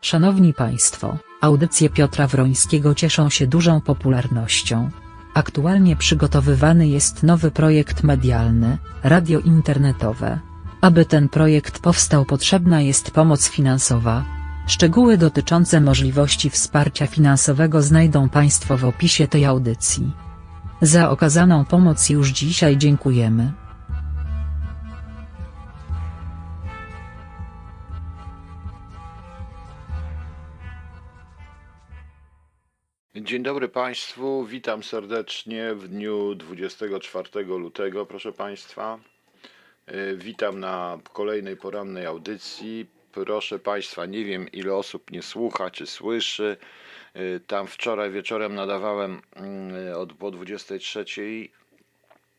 Szanowni Państwo, audycje Piotra Wrońskiego cieszą się dużą popularnością. Aktualnie przygotowywany jest nowy projekt medialny, radio internetowe. Aby ten projekt powstał potrzebna jest pomoc finansowa. Szczegóły dotyczące możliwości wsparcia finansowego znajdą Państwo w opisie tej audycji. Za okazaną pomoc już dzisiaj dziękujemy. Państwu, witam serdecznie w dniu 24 lutego, proszę Państwa. E, Witam na kolejnej porannej audycji. Proszę Państwa, nie wiem ile osób nie słucha czy słyszy. E, Tam wczoraj wieczorem nadawałem mm, od po 23.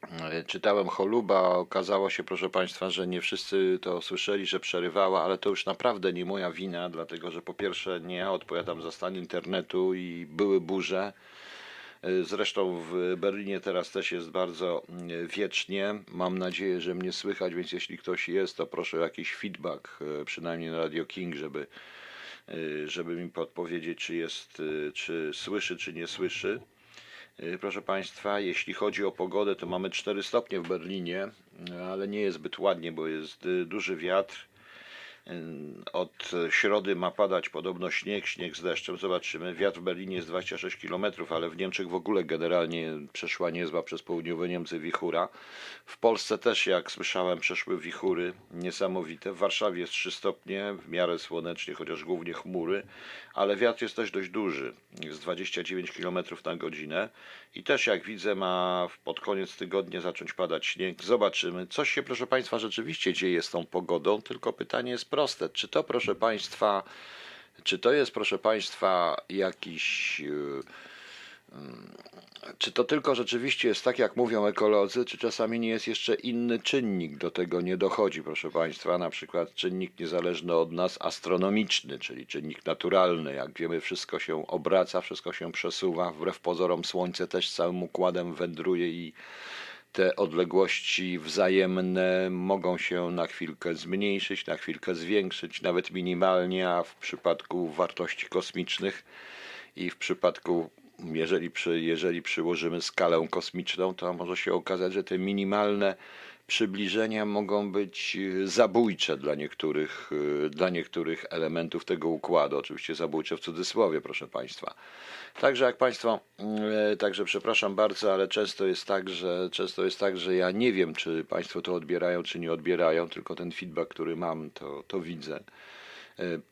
E, Czytałem choluba, okazało się, proszę Państwa, że nie wszyscy to słyszeli, że przerywała, ale to już naprawdę nie moja wina, dlatego że po pierwsze nie ja odpowiadam za stan internetu i były burze. E, Zresztą w Berlinie teraz też jest bardzo mm, wiecznie. Mam nadzieję, że mnie słychać, więc jeśli ktoś jest, to proszę o jakiś feedback, e, przynajmniej na Radio King, żeby, e, żeby mi podpowiedzieć, czy jest, e, czy słyszy, czy nie słyszy. E, Proszę Państwa, jeśli chodzi o pogodę, to mamy 4 stopnie w Berlinie, ale nie jest zbyt ładnie, bo jest e, duży wiatr. Od środy ma padać podobno śnieg, śnieg z deszczem. Zobaczymy. Wiatr w Berlinie jest 26 km, ale w Niemczech w ogóle generalnie przeszła niezła przez południowe Niemcy wichura. W Polsce też, jak słyszałem, przeszły wichury niesamowite. W Warszawie jest 3 stopnie, w miarę słonecznie, chociaż głównie chmury, ale wiatr jest też dość duży. Jest 29 km na godzinę i też jak widzę ma pod koniec tygodnia zacząć padać śnieg. Zobaczymy. Coś się, proszę Państwa, rzeczywiście dzieje z tą pogodą, tylko pytanie jest proste. Czy to, proszę Państwa, czy to jest, proszę Państwa, jakiś... yy, czy to tylko rzeczywiście jest tak, jak mówią ekolodzy, czy czasami nie jest jeszcze inny czynnik? Do tego nie dochodzi, proszę Państwa, na przykład czynnik niezależny od nas, astronomiczny, czyli czynnik naturalny. Jak wiemy, wszystko się obraca, wszystko się przesuwa. Wbrew pozorom, Słońce też całym układem wędruje i te odległości wzajemne mogą się na chwilkę zmniejszyć, na chwilkę zwiększyć, nawet minimalnie, a w przypadku wartości kosmicznych i w przypadku, jeżeli, przy, jeżeli przyłożymy skalę kosmiczną, to może się okazać, że te minimalne przybliżenia mogą być y, zabójcze dla niektórych, y, dla niektórych elementów tego układu. Oczywiście zabójcze w cudzysłowie, proszę Państwa. Także jak Państwo, e, także przepraszam bardzo, ale często jest tak, że często jest tak, że ja nie wiem, czy Państwo to odbierają, czy nie odbierają, tylko ten feedback, który mam, to, to widzę.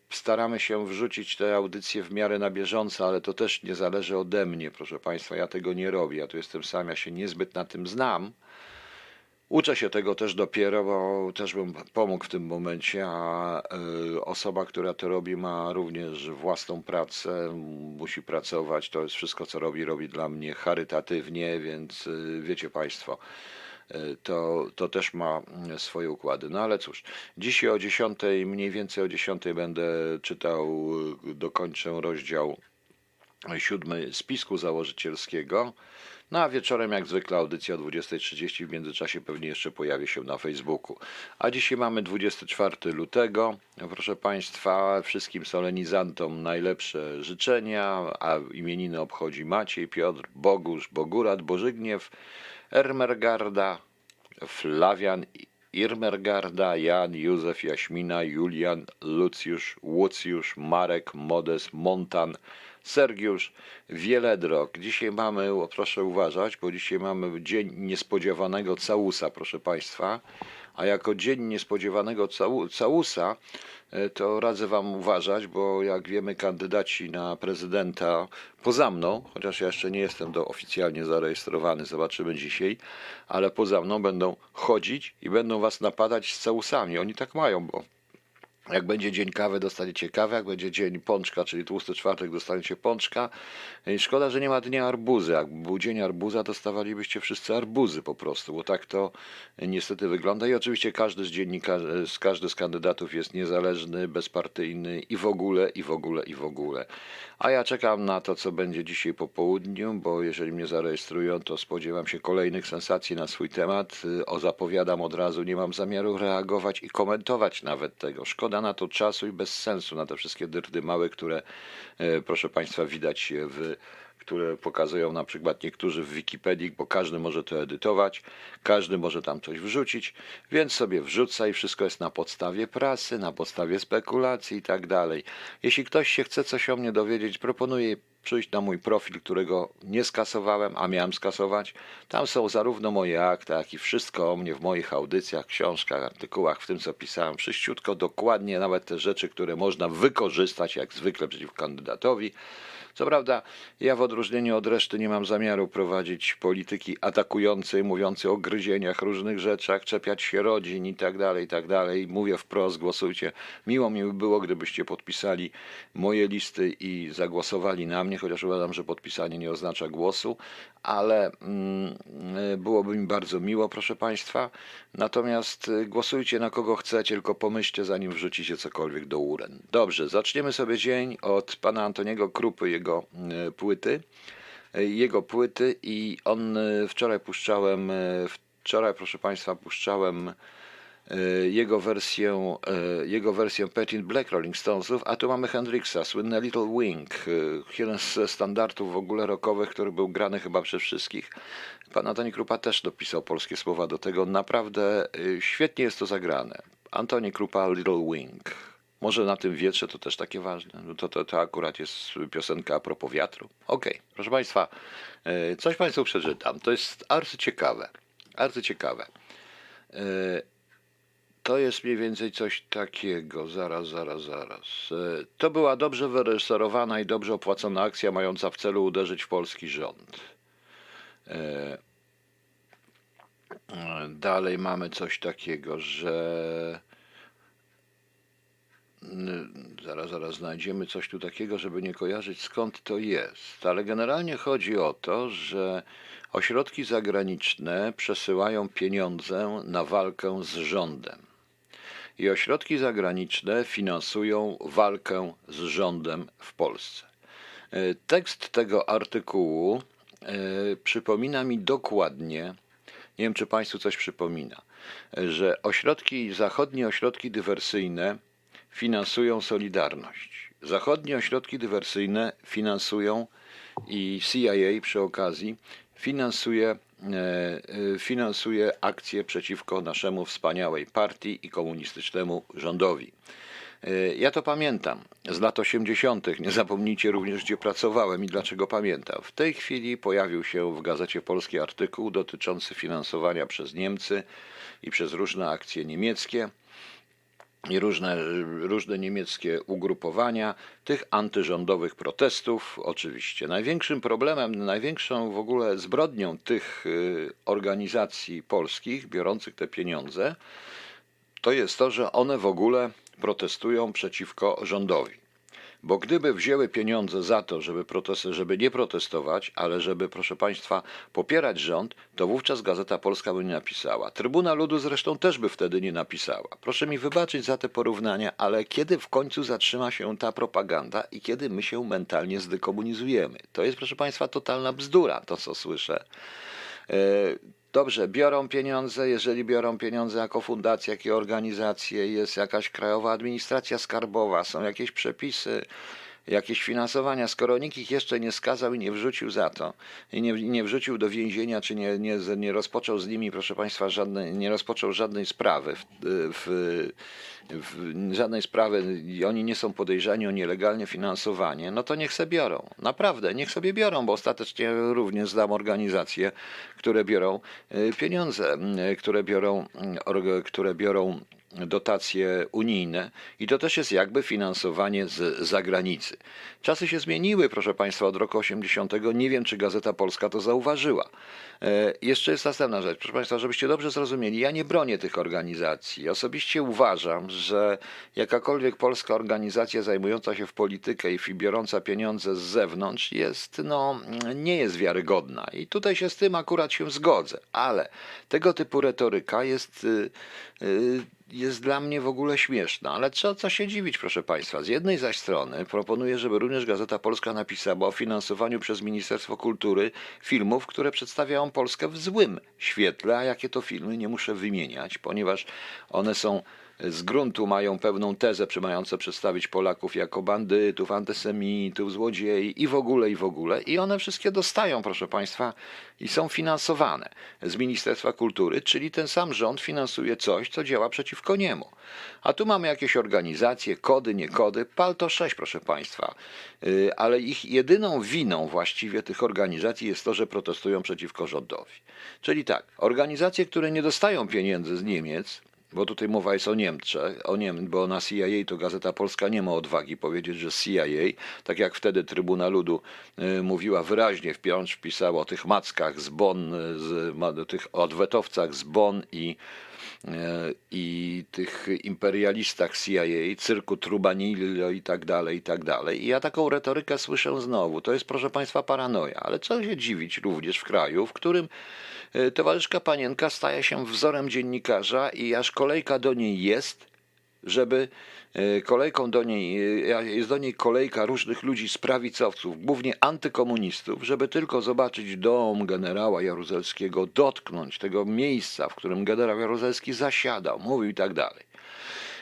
Staramy się wrzucić te audycje w miarę na bieżąco, ale to też nie zależy ode mnie, proszę Państwa. Ja tego nie robię. Ja tu jestem sam, ja się niezbyt na tym znam. Uczę się tego też dopiero, bo też bym pomógł w tym momencie, a y, osoba, która to robi, ma również własną pracę, musi pracować. To jest wszystko, co robi, robi dla mnie charytatywnie, więc y, wiecie Państwo, y, to, to też ma swoje układy. No ale cóż, dzisiaj o 10, mniej więcej o 10 będę czytał, dokończę rozdział siódmy spisku założycielskiego. No a wieczorem jak zwykle audycja o 20.30 w międzyczasie pewnie jeszcze pojawi się na Facebooku. A dzisiaj mamy 24 lutego. Proszę Państwa, wszystkim solenizantom najlepsze życzenia, a imieniny obchodzi Maciej, Piotr, Bogusz, Bogurad, Bożygniew, Ermergarda, Flawian, Irmergarda, Jan, Józef, Jaśmina, Julian, Lucjusz, Łucjusz, Marek, Modes, Montan, Sergiusz, Wieledrok. Dzisiaj mamy, proszę uważać, bo dzisiaj mamy dzień niespodziewanego całusa, proszę Państwa. A jako dzień niespodziewanego cału, całusa, e, to radzę Wam uważać, bo jak wiemy, kandydaci na prezydenta poza mną, chociaż ja jeszcze nie jestem do oficjalnie zarejestrowany, zobaczymy dzisiaj, ale poza mną będą chodzić i będą Was napadać z całusami. Oni tak mają, bo jak będzie dzień kawy, dostaniecie kawę, jak będzie dzień pączka, czyli tłusty czwartek, dostaniecie pączka. Szkoda, że nie ma dnia arbuzy. Jak był dzień arbuza, dostawalibyście wszyscy arbuzy po prostu, bo tak to niestety wygląda. I oczywiście każdy z dziennikarzy, każdy z kandydatów jest niezależny, bezpartyjny i w ogóle, i w ogóle, i w ogóle. A ja czekam na to, co będzie dzisiaj po południu, bo jeżeli mnie zarejestrują, to spodziewam się kolejnych sensacji na swój temat. O zapowiadam od razu, nie mam zamiaru reagować i komentować nawet tego. Szkoda szkoda na to czasu i bez sensu na te wszystkie dyrdy małe, które e, proszę Państwa widać w które pokazują na przykład niektórzy w Wikipedii, bo każdy może to edytować, każdy może tam coś wrzucić, więc sobie wrzuca i wszystko jest na podstawie prasy, na podstawie spekulacji i tak dalej. Jeśli ktoś się chce coś o mnie dowiedzieć, proponuję przyjść na mój profil, którego nie skasowałem, a miałem skasować. Tam są zarówno moje akta, jak i wszystko o mnie w moich audycjach, książkach, artykułach, w tym co pisałem. Wszyściutko, dokładnie, nawet te rzeczy, które można wykorzystać jak zwykle przeciw kandydatowi. Co prawda, ja w odróżnieniu od reszty nie mam zamiaru prowadzić polityki atakującej, mówiącej o gryzieniach, różnych rzeczach, czepiać się rodzin i tak dalej, i tak dalej. Mówię wprost, głosujcie. Miło mi by było, gdybyście podpisali moje listy i zagłosowali na mnie, chociaż uważam, że podpisanie nie oznacza głosu, ale mm, byłoby mi bardzo miło, proszę Państwa. Natomiast y, głosujcie na kogo chcecie, tylko pomyślcie, zanim wrzucicie cokolwiek do uren. Dobrze, zaczniemy sobie dzień od pana Antoniego Krupy, jego y, płyty. Y, Jego płyty i on wczoraj puszczałem, wczoraj proszę Państwa puszczałem jego wersję, y, jego wersję Petit Black Rolling Stonesów, a tu mamy Hendrixa, słynne Little Wing, y, jeden z standardów w ogóle rockowych, który był grany chyba przez wszystkich. Pan Antoni Krupa też dopisał polskie słowa do tego. Naprawdę świetnie jest to zagrane. Antoni Krupa, Little Wing. Może na tym wietrze to też takie ważne. No to, to, to akurat jest piosenka a propos wiatru. Okej, proszę Państwa, coś Państwu przeczytam. To jest arcyciekawe. Arcyciekawe. Y, to jest mniej więcej coś takiego. Zaraz, zaraz, zaraz. E, To była dobrze wyreżyserowana i dobrze opłacona akcja mająca w celu uderzyć w polski rząd. E, Dalej mamy coś takiego, że. Zaraz, zaraz znajdziemy coś tu takiego, żeby nie kojarzyć skąd to jest. Ale generalnie chodzi o to, że ośrodki zagraniczne przesyłają pieniądze na walkę z rządem i ośrodki zagraniczne finansują walkę z rządem w Polsce. E, Tekst tego artykułu e, przypomina mi dokładnie, nie wiem czy Państwu coś przypomina, e, że ośrodki, zachodnie ośrodki dywersyjne finansują Solidarność. Zachodnie ośrodki dywersyjne finansują i CIA przy okazji finansuje, finansuje akcje przeciwko naszemu wspaniałej partii i komunistycznemu rządowi. E, Ja to pamiętam z lat 80. Nie zapomnijcie również, gdzie pracowałem i dlaczego pamiętam. W tej chwili pojawił się w Gazecie Polskiej artykuł dotyczący finansowania przez Niemcy i przez różne akcje niemieckie i różne, różne niemieckie ugrupowania tych antyrządowych protestów. Oczywiście największym problemem, największą w ogóle zbrodnią tych y, organizacji polskich biorących te pieniądze, to jest to, że one w ogóle protestują przeciwko rządowi. Bo gdyby wzięły pieniądze za to, żeby, protest, żeby nie protestować, ale żeby, proszę Państwa, popierać rząd, to wówczas Gazeta Polska by nie napisała. Trybuna Ludu zresztą też by wtedy nie napisała. Proszę mi wybaczyć za te porównania, ale kiedy w końcu zatrzyma się ta propaganda i kiedy my się mentalnie zdekomunizujemy? To jest, proszę Państwa, totalna bzdura, to co słyszę. Dobrze, biorą pieniądze, jeżeli biorą pieniądze jako fundacje, jakie organizacje, jest jakaś krajowa administracja skarbowa, są jakieś przepisy, jakieś finansowania, skoro nikt ich jeszcze nie skazał i nie wrzucił za to, i nie, nie wrzucił do więzienia, czy nie, nie, nie rozpoczął z nimi, proszę Państwa, żadnej, nie rozpoczął żadnej sprawy w, w, w żadnej sprawy i oni nie są podejrzani o nielegalne finansowanie, no to niech se biorą. Naprawdę, niech sobie biorą, bo ostatecznie również znam organizacje, które biorą y, pieniądze, y, które biorą, y, które biorą dotacje unijne i to też jest jakby finansowanie z zagranicy. Czasy się zmieniły, proszę Państwa, od roku 80. Nie wiem, czy Gazeta Polska to zauważyła. E, jeszcze jest następna rzecz, proszę Państwa, żebyście dobrze zrozumieli. Ja nie bronię tych organizacji. Osobiście uważam, że jakakolwiek polska organizacja zajmująca się w politykę i biorąca pieniądze z zewnątrz jest, no, nie jest wiarygodna. I tutaj się z tym akurat się zgodzę, ale tego typu retoryka jest. y, y, jest dla mnie w ogóle śmieszna, ale co, co się dziwić, proszę Państwa. Z jednej zaś strony proponuję, żeby również Gazeta Polska napisała o finansowaniu przez Ministerstwo Kultury filmów, które przedstawiają Polskę w złym świetle, a jakie to filmy nie muszę wymieniać, ponieważ one są z gruntu mają pewną tezę, czy mające przedstawić Polaków jako bandytów, antysemitów, złodziei i w ogóle, i w ogóle. I one wszystkie dostają, proszę Państwa, i są finansowane z Ministerstwa Kultury, czyli ten sam rząd finansuje coś, co działa przeciwko niemu. A tu mamy jakieś organizacje, kody, nie kody, pal to 6, proszę Państwa. Yy, Ale ich jedyną winą właściwie tych organizacji jest to, że protestują przeciwko rządowi. Czyli tak, organizacje, które nie dostają pieniędzy z Niemiec, bo tutaj mowa jest o Niemczech, o Niem, bo na CIA to Gazeta Polska nie ma odwagi powiedzieć, że CIA, tak jak wtedy Trybuna Ludu y, mówiła wyraźnie, wpiąć pisała o tych mackach z Bonn, y, ma, tych odwetowcach z Bonn i, i tych imperialistach CIA, cyrku Trubanillo i tak dalej, i tak dalej. I ja taką retorykę słyszę znowu. To jest, proszę Państwa, paranoja. Ale co się dziwić również w kraju, w którym y, towarzyszka Panienka staje się wzorem dziennikarza i aż kolejka do niej jest, żeby y, kolejką do niej, y, jest do niej kolejka różnych ludzi z prawicowców, głównie antykomunistów, żeby tylko zobaczyć dom generała Jaruzelskiego, dotknąć tego miejsca, w którym generał Jaruzelski zasiadał, mówił i tak dalej.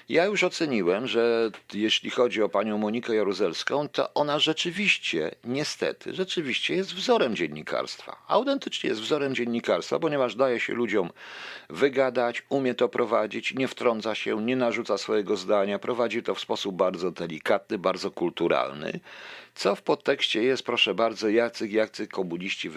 Ja już oceniłem, że jeśli chodzi o panią Monikę Jaruzelską, to ona rzeczywiście, niestety, rzeczywiście jest wzorem dziennikarstwa. Autentycznie jest wzorem dziennikarstwa, ponieważ daje się ludziom wygadać, umie to prowadzić, nie wtrąca się, nie narzuca swojego zdania, prowadzi to w sposób bardzo delikatny, bardzo kulturalny. Co w podtekście jest, proszę bardzo, jacy, jacy komuniści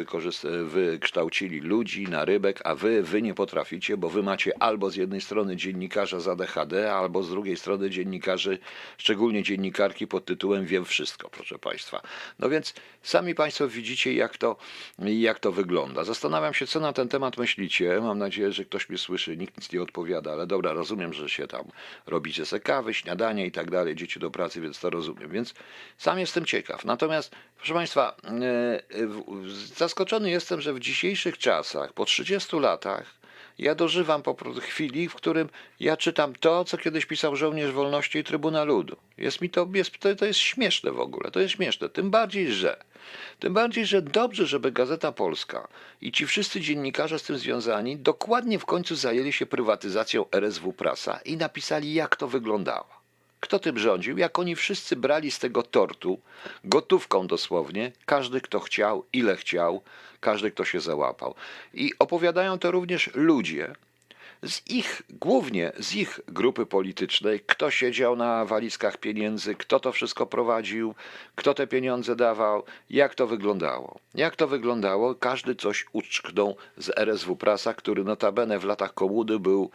wykształcili ludzi na rybek, a wy, wy nie potraficie, bo wy macie albo z jednej strony dziennikarza z ADHD, albo z drugiej strony dziennikarzy, szczególnie dziennikarki pod tytułem Wiem wszystko, proszę Państwa. No więc sami Państwo widzicie, jak to, jak to wygląda. Zastanawiam się, co na ten temat myślicie. Mam nadzieję, że ktoś mnie słyszy, nikt nic nie odpowiada, ale dobra, rozumiem, że się tam robicie se kawy, śniadanie i tak dalej, dzieci do pracy, więc to rozumiem. Więc sam jestem ciekaw. Natomiast, proszę Państwa, e, w- zaskoczony jestem, że w dzisiejszych czasach, po 30 latach, ja dożywam po chwili, w którym ja czytam to, co kiedyś pisał żołnierz wolności i Trybuna Ludu. Jest mi to, jest, to, to jest śmieszne w ogóle, to jest śmieszne. Tym bardziej, że tym bardziej, że dobrze, żeby Gazeta Polska i ci wszyscy dziennikarze z tym związani dokładnie w końcu zajęli się prywatyzacją RSW Prasa i napisali, jak to wyglądało. Kto tym rządził? Jak oni wszyscy brali z tego tortu, gotówką dosłownie, każdy kto chciał, ile chciał, każdy kto się załapał. I opowiadają to również ludzie, z ich, głównie z ich grupy politycznej, kto siedział na walizkach pieniędzy, kto to wszystko prowadził, kto te pieniądze dawał, jak to wyglądało. Jak to wyglądało, każdy coś uczknął z RSW Prasa, który notabene w latach komuny był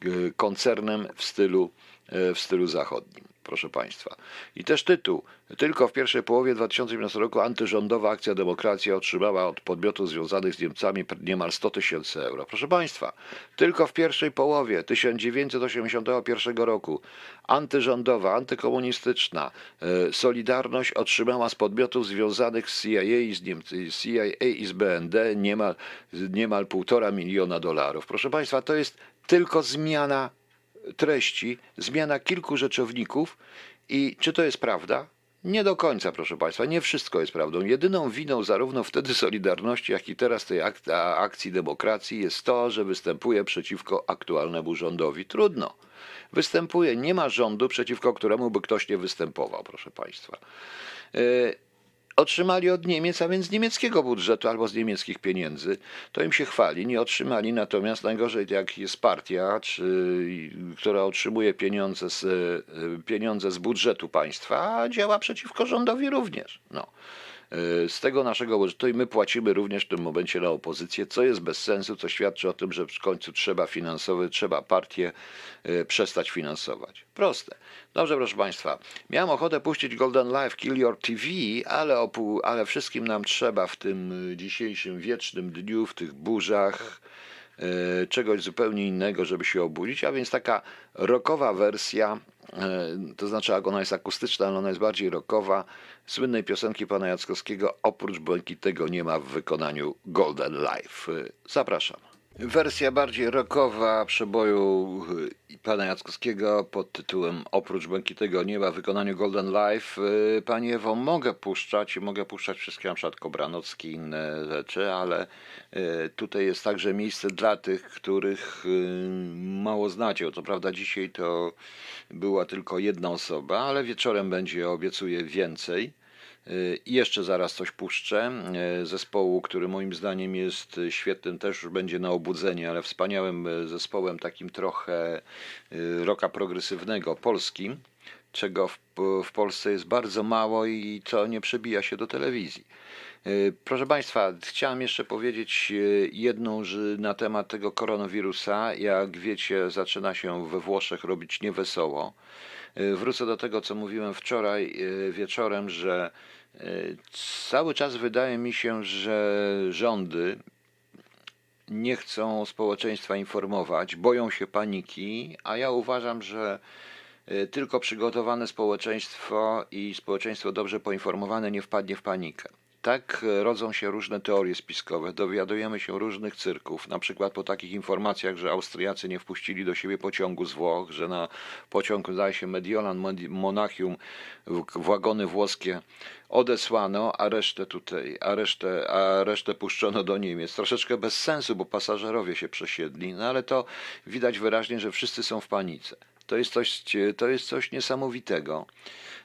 e, koncernem w stylu, w stylu zachodnim. Proszę Państwa. I też tytuł. Tylko w pierwszej połowie 2015 roku antyrządowa akcja demokracja otrzymała od podmiotów związanych z Niemcami niemal 100 tysięcy euro. Proszę Państwa, tylko w pierwszej połowie 1981 roku antyrządowa, antykomunistyczna e, Solidarność otrzymała z podmiotów związanych z CIA i z, Niemcy, CIA i z BND niemal, niemal półtora miliona dolarów. Proszę Państwa, to jest tylko zmiana treści, zmiana kilku rzeczowników i czy to jest prawda? Nie do końca, proszę Państwa, nie wszystko jest prawdą. Jedyną winą zarówno wtedy Solidarności, jak i teraz tej ak- akcji demokracji jest to, że występuje przeciwko aktualnemu rządowi. Trudno. Występuje, nie ma rządu, przeciwko któremu by ktoś nie występował, proszę Państwa. E, otrzymali od Niemiec, a więc z niemieckiego budżetu albo z niemieckich pieniędzy. To im się chwali. Nie otrzymali natomiast najgorzej, jak jest partia, czy, która otrzymuje pieniądze z, e, pieniądze z budżetu państwa, a działa przeciwko rządowi również. No. E, Z tego naszego budżetu i my płacimy również w tym momencie na opozycję, co jest bez sensu, co świadczy o tym, że w końcu trzeba finansowy, trzeba partię e, przestać finansować. Proste. Dobrze, proszę Państwa. Miałem ochotę puścić Golden Life Kill Your TV, ale, opu- ale wszystkim nam trzeba w tym y, dzisiejszym wiecznym dniu, w tych burzach, e, czegoś zupełnie innego, żeby się obudzić, a więc taka rockowa wersja, e, to znaczy ona jest akustyczna, ale ona jest bardziej rockowa, słynnej piosenki pana Jackowskiego, oprócz Błękitnego nie ma w wykonaniu Golden Life. E, Zapraszam. Wersja bardziej rockowa przeboju y, pana Jackowskiego pod tytułem Oprócz Błękitego Nieba w wykonaniu Golden Life. Y, Panie Ewo, mogę puszczać, mogę puszczać wszystkie, na przykład Kobranocki i inne rzeczy, ale y, tutaj jest także miejsce dla tych, których mało znacie. Co prawda dzisiaj to była tylko jedna osoba, ale wieczorem będzie, obiecuję, więcej. I jeszcze zaraz coś puszczę. e, Zespołu, który moim zdaniem jest świetnym, też będzie na obudzenie, ale wspaniałym e, zespołem, takim trochę rocka progresywnego, polskim, czego w, w Polsce jest bardzo mało i co nie przebija się do telewizji. Proszę Państwa, chciałem jeszcze powiedzieć jedną na temat tego koronawirusa. Jak wiecie, zaczyna się we Włoszech robić niewesoło. E, Wrócę do tego, co mówiłem wczoraj e, wieczorem, że e, cały czas wydaje mi się, że rządy nie chcą społeczeństwa informować, boją się paniki, a ja uważam, że tylko przygotowane społeczeństwo i społeczeństwo dobrze poinformowane nie wpadnie w panikę. Tak rodzą się różne teorie spiskowe, dowiadujemy się różnych cyrków, na przykład po takich informacjach, że Austriacy nie wpuścili do siebie pociągu z Włoch, że na pociąg, zdaje się, Mediolan, Medi- Monachium, wagony włoskie odesłano, a resztę tutaj, a resztę, a resztę puszczono do Niemiec. Troszeczkę bez sensu, bo pasażerowie się przesiedli, no ale to widać wyraźnie, że wszyscy są w panice. To jest coś, to jest coś niesamowitego.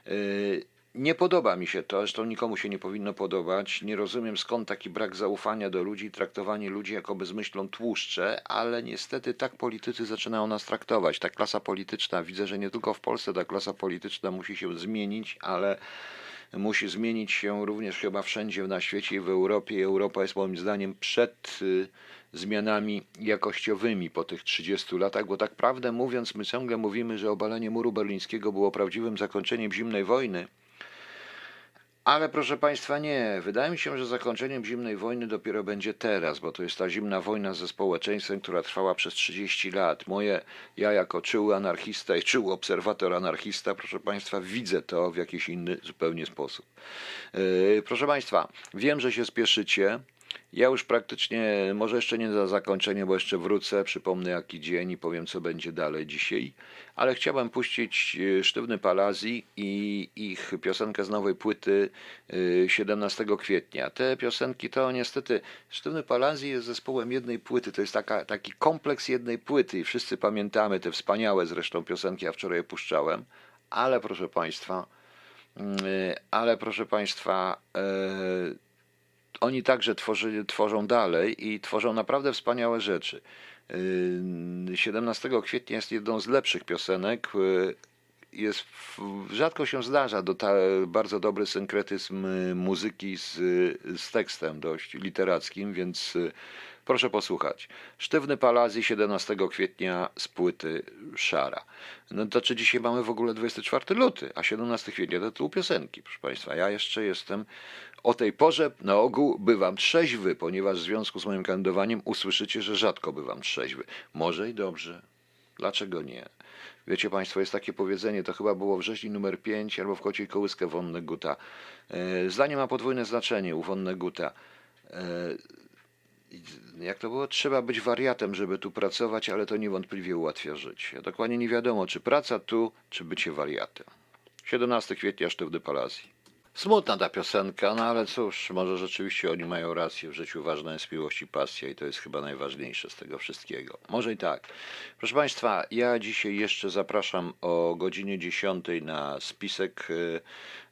Yy, Nie podoba mi się to, zresztą nikomu się nie powinno podobać. Nie rozumiem skąd taki brak zaufania do ludzi, traktowanie ludzi jako bezmyślą tłuszcze, ale niestety tak politycy zaczynają nas traktować. Ta klasa polityczna, widzę, że nie tylko w Polsce ta klasa polityczna musi się zmienić, ale musi zmienić się również chyba wszędzie na świecie i w Europie. Europa jest moim zdaniem przed y, zmianami jakościowymi po tych 30 latach, bo tak prawdę mówiąc, my ciągle mówimy, że obalenie muru berlińskiego było prawdziwym zakończeniem zimnej wojny. Ale proszę Państwa, nie. Wydaje mi się, że zakończeniem zimnej wojny dopiero będzie teraz, bo to jest ta zimna wojna ze społeczeństwem, która trwała przez 30 lat. Moje, ja jako czuły anarchista i czuły obserwator anarchista, proszę Państwa, widzę to w jakiś inny zupełnie sposób. Yy, proszę Państwa, wiem, że się spieszycie. Ja już praktycznie, może jeszcze nie za zakończenie, bo jeszcze wrócę, przypomnę jaki dzień i powiem co będzie dalej dzisiaj, ale chciałem puścić e, Sztywny Palazji i ich piosenkę z nowej płyty e, 17 kwietnia. Te piosenki to niestety, Sztywny Palazji jest zespołem jednej płyty, to jest taka, taki kompleks jednej płyty i wszyscy pamiętamy te wspaniałe zresztą piosenki, ja wczoraj je puszczałem, ale proszę Państwa, mm, e, ale proszę Państwa, e, oni także tworzy, tworzą dalej i tworzą naprawdę wspaniałe rzeczy. Yy, 17 kwietnia jest jedną z lepszych piosenek. Yy, Jest, rzadko się zdarza do ta, bardzo dobry synkretyzm yy, muzyki z, z tekstem dość literackim, więc proszę posłuchać. Sztywny Palazji 17 kwietnia z płyty Szara. No to czy dzisiaj mamy w ogóle 24 luty, a 17 kwietnia to tytuł piosenki, proszę Państwa. Ja jeszcze jestem o tej porze na ogół bywam trzeźwy, ponieważ w związku z moim kandydowaniem usłyszycie, że rzadko bywam trzeźwy. Może i dobrze. Dlaczego nie? Wiecie Państwo, jest takie powiedzenie, to chyba było w rzeźni numer 5 albo w kociej kołyskę Vonneguta. E, Zdanie ma podwójne znaczenie u Vonneguta. E, jak to było? Trzeba być wariatem, żeby tu pracować, ale to niewątpliwie ułatwia życie. Dokładnie nie wiadomo, czy praca tu, czy bycie wariatem. 17 kwietnia, Sztywny Palazji. Smutna ta piosenka, no ale cóż, może rzeczywiście oni mają rację. W życiu ważna jest miłość i pasja i to jest chyba najważniejsze z tego wszystkiego. Może i tak. Proszę Państwa, ja dzisiaj jeszcze zapraszam o godzinie 10 na spisek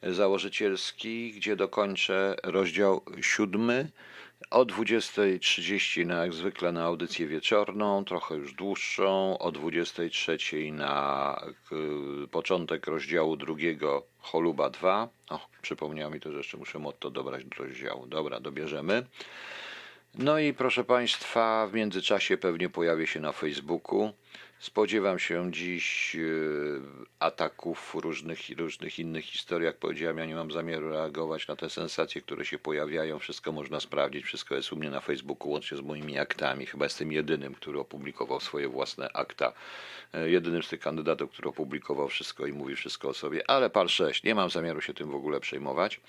e, założycielski, gdzie dokończę rozdział siódmy. O 20.30 na jak zwykle na audycję wieczorną, trochę już dłuższą. O 23.00 na y, początek rozdziału drugiego Choluba 2. O, przypomniało mi to, że jeszcze muszę motto dobrać do rozdziału. Dobra, dobierzemy. No i proszę Państwa, w międzyczasie pewnie pojawię się na Facebooku. Spodziewam się dziś e, ataków różnych różnych innych historii. Jak powiedziałem, ja nie mam zamiaru reagować na te sensacje, które się pojawiają. Wszystko można sprawdzić, wszystko jest u mnie na Facebooku, łącznie z moimi aktami. Chyba jestem jedynym, który opublikował swoje własne akta. E, Jedynym z tych kandydatów, który opublikował wszystko i mówi wszystko o sobie, ale par 6. Nie mam zamiaru się tym w ogóle przejmować.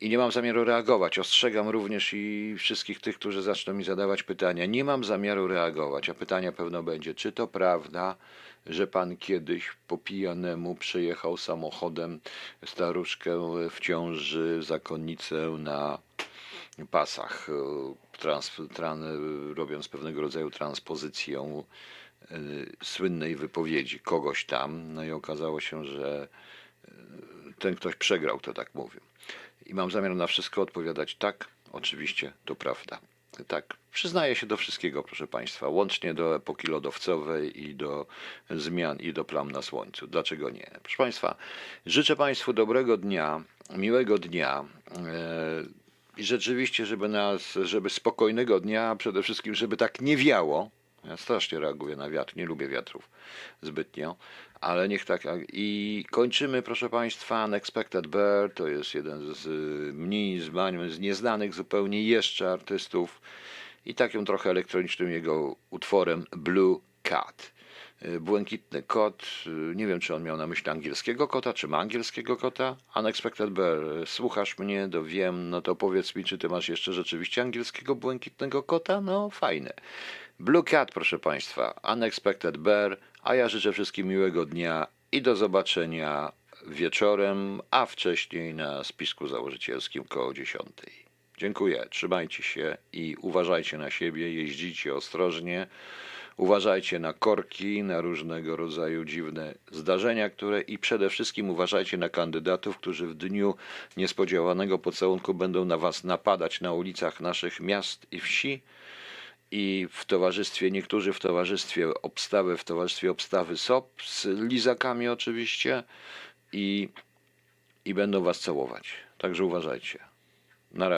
I nie mam zamiaru reagować. Ostrzegam również i wszystkich tych, którzy zaczną mi zadawać pytania. Nie mam zamiaru reagować, a pytania pewno będzie, czy to prawda, że pan kiedyś po pijanemu przejechał samochodem staruszkę w ciąży, zakonnicę na pasach, trans, tran, robiąc pewnego rodzaju transpozycję e, słynnej wypowiedzi kogoś tam. No i okazało się, że e, ten ktoś przegrał, to tak mówił. I mam zamiar na wszystko odpowiadać tak, oczywiście to prawda. Tak, przyznaję się do wszystkiego, proszę Państwa, łącznie do epoki lodowcowej i do zmian i do plam na słońcu. Dlaczego nie? Proszę Państwa, życzę Państwu dobrego dnia, miłego dnia. e, I rzeczywiście, żeby nas, żeby spokojnego dnia, a przede wszystkim, żeby tak nie wiało. Ja strasznie reaguję na wiatr, nie lubię wiatrów zbytnio, ale niech tak. I kończymy, proszę Państwa, Unexpected Bear. To jest jeden z mniej z nieznanych zupełnie jeszcze artystów i takim trochę elektronicznym jego utworem Blue Cat. Y, Błękitny kot. y, Nie wiem, czy on miał na myśli angielskiego kota, czy ma angielskiego kota. Unexpected Bear, y, słuchasz mnie, to wiem, no to powiedz mi, czy ty masz jeszcze rzeczywiście angielskiego błękitnego kota? No, fajne. Blue Cat, proszę Państwa, Unexpected Bear, a ja życzę wszystkim miłego dnia i do zobaczenia wieczorem, a wcześniej na spisku założycielskim koło 10. Dziękuję, trzymajcie się i uważajcie na siebie, jeździcie ostrożnie, uważajcie na korki, na różnego rodzaju dziwne zdarzenia, które i przede wszystkim uważajcie na kandydatów, którzy w dniu niespodziewanego pocałunku będą na Was napadać na ulicach naszych miast i wsi i w towarzystwie, niektórzy w towarzystwie obstawy, w towarzystwie obstawy SOP z lizakami oczywiście i, i będą was całować. Także uważajcie. Na razie.